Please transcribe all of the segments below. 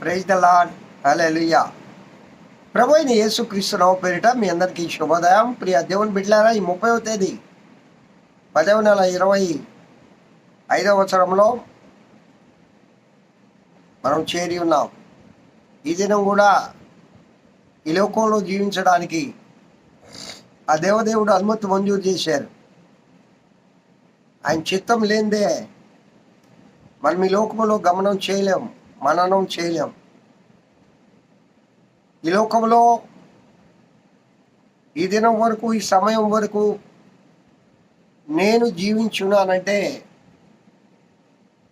Praise the Lord hallelujah ప్రభు అయిన యేసుక్రీస్తు నవ పేరిట మీ అందరికీ శుభోదయం. ప్రియ దేవుని బిడ్డారా ఈ ముప్పైవ తేదీ పదవ నెల ఇరవై ఐదవ సంవత్సరంలో మనం చేరి ఉన్నాం. ఈ దినం కూడా ఈ లోకంలో జీవించడానికి ఆ దేవదేవుడు అనుమతి మంజూరు చేశారు. ఆయన చిత్తం లేనిదే మనం ఈ లోకంలో గమనం చేయలేం. మననం చేయలేం. ఈ లోకంలో ఈ దినం వరకు ఈ సమయం వరకు నేను జీవించున్నానంటే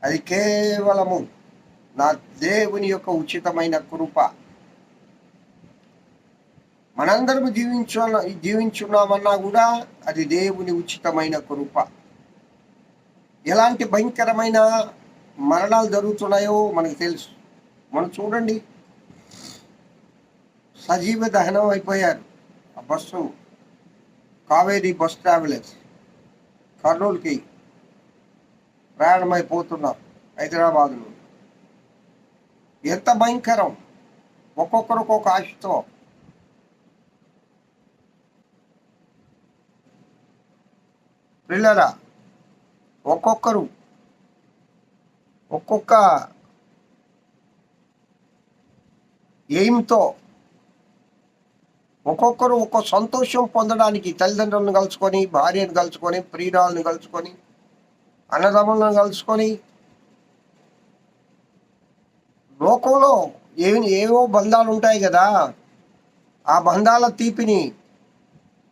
అది కేవలము నా దేవుని యొక్క ఉచితమైన కృప. మనందరం జీవించు జీవించున్నామన్నా కూడా అది దేవుని ఉచితమైన కృప. ఎలాంటి భయంకరమైన మరణాలు జరుగుతున్నాయో మనకు తెలుసు. మనం చూడండి. సజీవ దహనం అయిపోయారు. ఆ బస్సు కావేరీ బస్ ట్రావెలర్స్ కర్నూలుకి ప్రయాణమైపోతున్నారు హైదరాబాద్లో. ఎంత భయంకరం. ఒక్కొక్కరు ఒక్కొక్క ఆశతో. పిల్లరా ఒక్కొక్కరు ఒక్కొక్క ఎయిమ్తో ఒక్కొక్కరు ఒక్కొక్క సంతోషం పొందడానికి తల్లిదండ్రులను కలుసుకొని భార్యను కలుసుకొని ప్రియురాలను కలుసుకొని అన్నదమ్ములను కలుసుకొని లోకంలో ఏ ఏవో బంధాలు ఉంటాయి కదా ఆ బంధాల తీపిని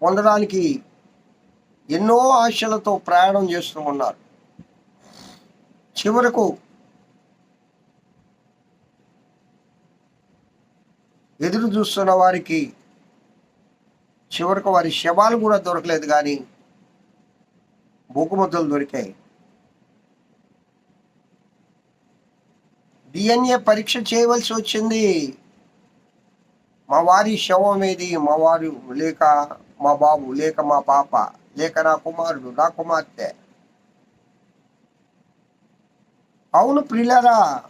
పొందడానికి ఎన్నో ఆశలతో ప్రయాణం చేస్తూ ఉన్నారు. చివరకు ఎదురు చూస్తున్న వారికి చివరికి వారి శవాలు కూడా దొరకలేదు కానీ బొగ్గుముద్దలు దొరికాయి. డిఎన్ఏ పరీక్ష చేయవలసి వచ్చింది. మా వారి శవం ఏది? మా వారు లేక మా బాబు లేక మా పాప లేక నా కుమారుడు నా కుమార్తె. అవును ప్రియులరా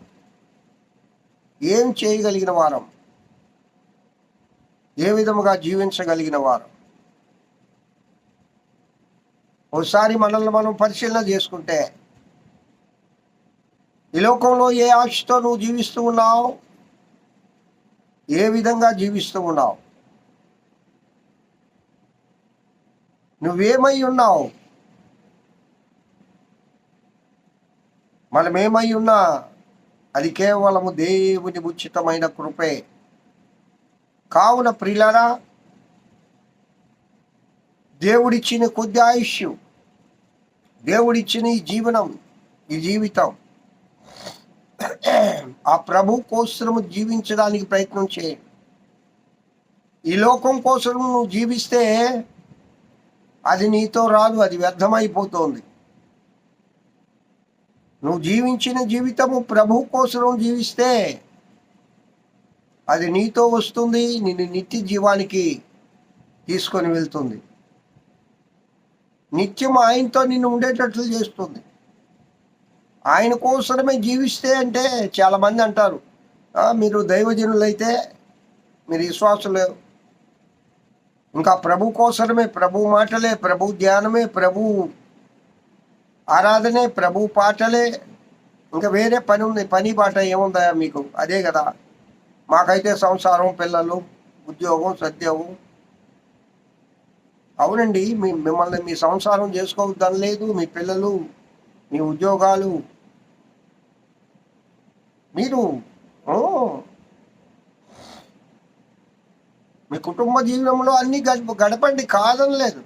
ఏం చేయగలిగిన వారం? ఏ విధముగా జీవించగలిగిన వారు? ఒకసారి మనల్ని మనం పరిశీలన చేసుకుంటే ఈ లోకంలో ఏ ఆశతో నువ్వు జీవిస్తూ ఉన్నావు? ఏ విధంగా జీవిస్తూ ఉన్నావు? నువ్వేమై ఉన్నావు? మనమేమై ఉన్నా అది కేవలము దేవుని ఉచితమైన కృపే. కావున ప్రిలరా దేవుడిచ్చిన కొద్ది ఆయుష్ దేవుడిచ్చిన ఈ జీవనం ఈ జీవితం ఆ ప్రభు కోసము జీవించడానికి ప్రయత్నం చేయండి ఈ లోకం కోసం నువ్వు జీవిస్తే అది నీతో రాదు అది వ్యర్థమైపోతుంది. నువ్వు జీవించిన జీవితము ప్రభు కోసం జీవిస్తే అది నీతో వస్తుంది నిన్ను నిత్య జీవానికి తీసుకొని వెళ్తుంది. నిత్యం ఆయనతో నిన్ను ఉండేటట్లు చేస్తుంది. ఆయన కోసమే జీవిస్తే అంటే చాలామంది అంటారు మీరు దైవజనులైతే మీరు విశ్వాసులు. ఇంకా ప్రభు కోసమే ప్రభు మాటలే ప్రభు ధ్యానమే ప్రభు ఆరాధనే ప్రభు పాటలే. ఇంకా వేరే పని ఉంది పని పాట ఏముందా మీకు? అదే కదా. మాకైతే సంసారం పిల్లలు ఉద్యోగం సద్యోగం. అవునండి మీ మిమ్మల్ని మీ సంసారం చేసుకోవద్దని లేదు మీ పిల్లలు మీ ఉద్యోగాలు. మీరు మీ కుటుంబ జీవనంలో అన్నీ గడప గడపండి కాదని లేదు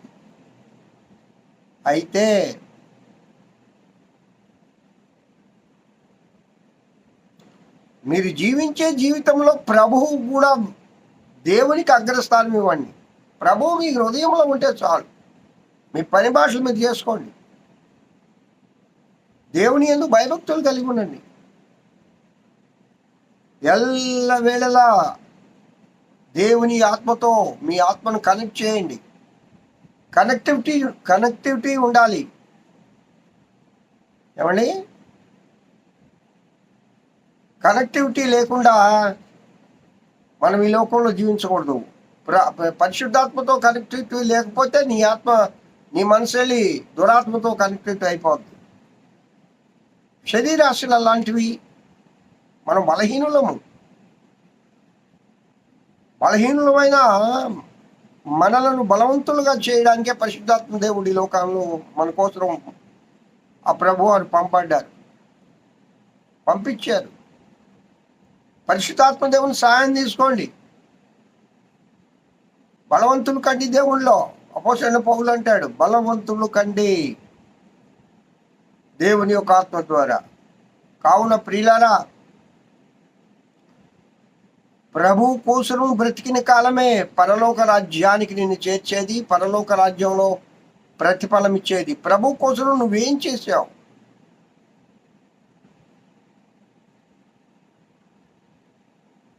అయితే మీరు జీవించే జీవితంలో ప్రభువు కూడా దేవునికి అగ్రస్థానం ఇవ్వండి. ప్రభువు మీ హృదయంలో ఉంటే చాలు. మీ పని భాషలు మీరు చేసుకోండి. దేవుని ఎందుకు భయభక్తులు కలిగి ఉండండి. ఎల్ల వేళలా దేవుని ఆత్మతో మీ ఆత్మను కనెక్ట్ చేయండి. కనెక్టివిటీ కనెక్టివిటీ ఉండాలి. ఏమండి? కనెక్టివిటీ లేకుండా మనం ఈ లోకంలో జీవించకూడదు. ప్ర- పరిశుద్ధాత్మతో కనెక్టివిటీ లేకపోతే నీ ఆత్మ నీ మనసు వెళ్ళి దురాత్మతో కనెక్టివిటీ అయిపోద్ది. శరీరాశులు అలాంటివి మనం బలహీనులము. బలహీనులమైన మనలను బలవంతులుగా చేయడానికే పరిశుద్ధాత్మ దేవుడి లోకంలో మన కోసం ఆ ప్రభు వారు పంపడ్డారు పంపించారు. పరిశుద్ధాత్మ దేవుని సహాయం తీసుకోండి. బలవంతులు కండి దేవుళ్ళో. అపోసైన పౌలు అంటాడు బలవంతులు కండి దేవుని యొక్క ఆత్మ ద్వారా. కావున ప్రియులారా ప్రభు కోసరం బ్రతికిన కాలమే పరలోక రాజ్యానికి నిన్ను చేర్చేది పరలోక రాజ్యంలో ప్రతిఫలం ఇచ్చేది. ప్రభు కోసరం నువ్వేం చేసావు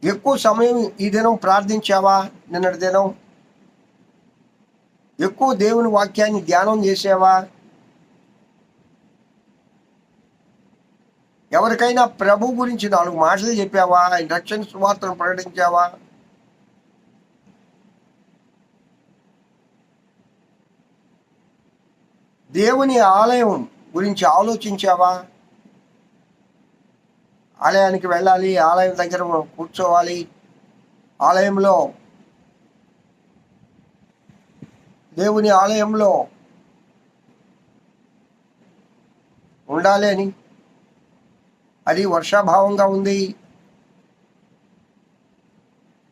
ఎక్కువ సమయం ఈ దినం ప్రార్థించావా? నిన్నటి దినం. ఎక్కువ దేవుని వాక్యాన్ని ధ్యానం చేసావా? ఎవరికైనా ప్రభు గురించి నాలుగు మాటలు చెప్పావా? ఆయన రక్షణ సువార్తను ప్రకటించావా? దేవుని ఆలయం గురించి ఆలోచించావా? ఆలయానికి వెళ్ళాలి ఆలయం దగ్గర కూర్చోవాలి. ఆలయంలో దేవుని ఆలయంలో ఉండాలి అని అది వర్షాభావంగా ఉంది.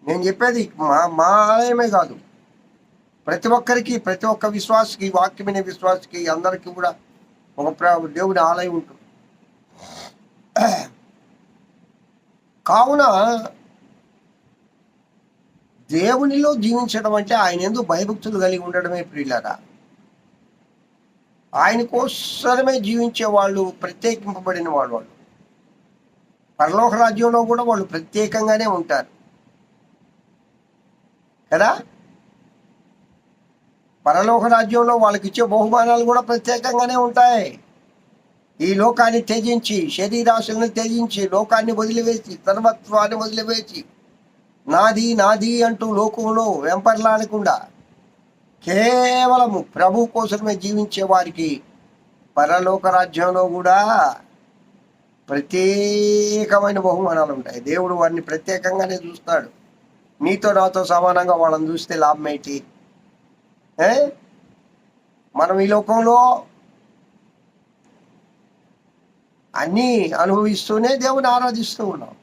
నేను చెప్పేది మా మా ఆలయమే కాదు. ప్రతి ఒక్కరికి ప్రతి ఒక్క విశ్వాసకి వాక్యమైన విశ్వాసకి అందరికీ కూడా ఒక ప్ర- దేవుని ఆలయం ఉంటుంది. కావున దేవునిలో జీవించడం అంటే ఆయన ఎందుకు భయభక్తులు కలిగి ఉండడమే ప్రియులరా. ఆయన కోసమే జీవించే వాళ్ళు ప్రత్యేకింపబడిన వాళ్ళు వాళ్ళు. పరలోక రాజ్యంలో కూడా వాళ్ళు ప్రత్యేకంగానే ఉంటారు. కదా? పరలోక రాజ్యంలో వాళ్ళకి ఇచ్చే బహుమానాలు కూడా ప్రత్యేకంగానే ఉంటాయి. ఈ లోకాన్ని త్యజించి శరీరాశులను త్యజించి లోకాన్ని వదిలివేసి సర్వత్వాన్ని వదిలివేసి నాది నాది అంటూ లోకంలో వెంపర్లాడకుండా కేవలము ప్రభు కోసమే జీవించే వారికి పరలోక రాజ్యంలో కూడా ప్రత్యేకమైన బహుమానాలు ఉంటాయి. దేవుడు వారిని ప్రత్యేకంగానే చూస్తాడు. నీతో నాతో సమానంగా వాళ్ళని చూస్తే లాభం ఏంటి? ఏ? మనం ఈ లోకంలో అన్నీ అనుభవిస్తూనే దేవుని ఆరాధిస్తూ ఉన్నాం.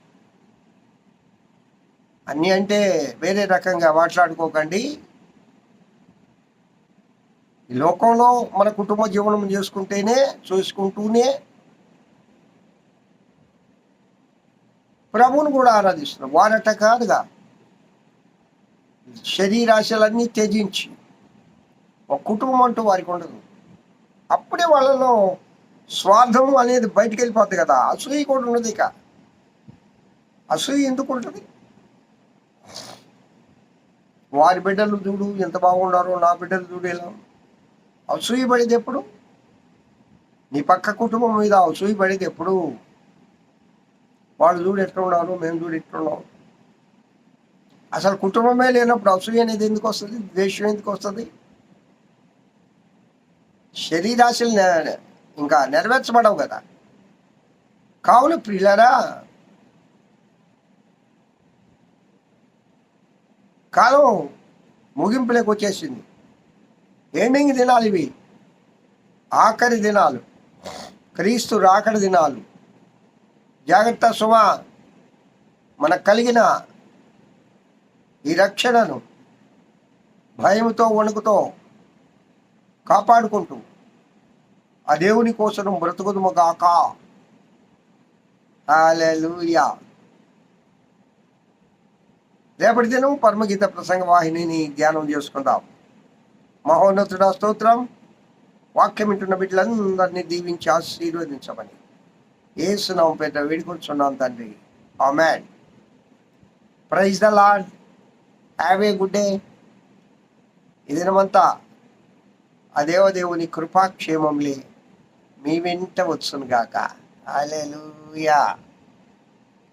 అన్నీ అంటే వేరే రకంగా మాట్లాడుకోకండి. ఈ లోకంలో మన కుటుంబ జీవనం చేసుకుంటేనే చూసుకుంటూనే ప్రభువును కూడా ఆరాధిస్తున్నాం. వారట కాదుగా. శరీరాశలన్నీ త్యజించి ఒక కుటుంబం అంటూ వారికి ఉండదు. అప్పుడే వాళ్ళలో స్వార్థం అనేది బయటికి వెళ్ళిపోతుంది కదా. అసూయ కూడా ఉండదు ఇక. అసూయ ఎందుకు ఉంటుంది? వారి బిడ్డలు చూడు ఎంత బాగున్నారో నా బిడ్డలు చూడు ఎలా అసూయ పడేది ఎప్పుడు? నీ పక్క కుటుంబం మీద అసూయ పడేది ఎప్పుడు? వాళ్ళు చూడు ఎట్లా ఉన్నారు మేము చూడు ఎట్లున్నాం. అసలు కుటుంబమే లేనప్పుడు అసూయ అనేది ఎందుకు వస్తుంది? ద్వేషం ఎందుకు వస్తుంది? శరీరాశలు ఇంకా నెరవేర్చబడవు కదా. కావున ప్రియులరా కాలం ముగింపులోకి వచ్చేసింది. ఎండింగ్ దినాలు ఇవి? ఆఖరి దినాలు క్రీస్తు రాకడి దినాలు. జాగ్రత్త సుమ మనకు కలిగిన ఈ రక్షణను భయముతో వణుకుతో కాపాడుకుంటూ ఆ దేవుని కోసం బ్రతుకుదుము కాక హాలూయా రేపటి దినం పరమగీత ప్రసంగ వాహినిని ధ్యానం చేసుకుందాం. మహోన్నతుడ స్తోత్రం. వాక్యం వింటున్న బిడ్డలందరినీ దీవించి ఆశీర్వదించమని. ఏసునాం పేట వేడుకొచ్చున్నాం తండ్రి. Amen praise the Lord have a good day. ఈ దినమంతా ఆ దేవదేవుని కృపాక్షేమంలే మీ వెంట వచ్చును గాక. అలెలుయా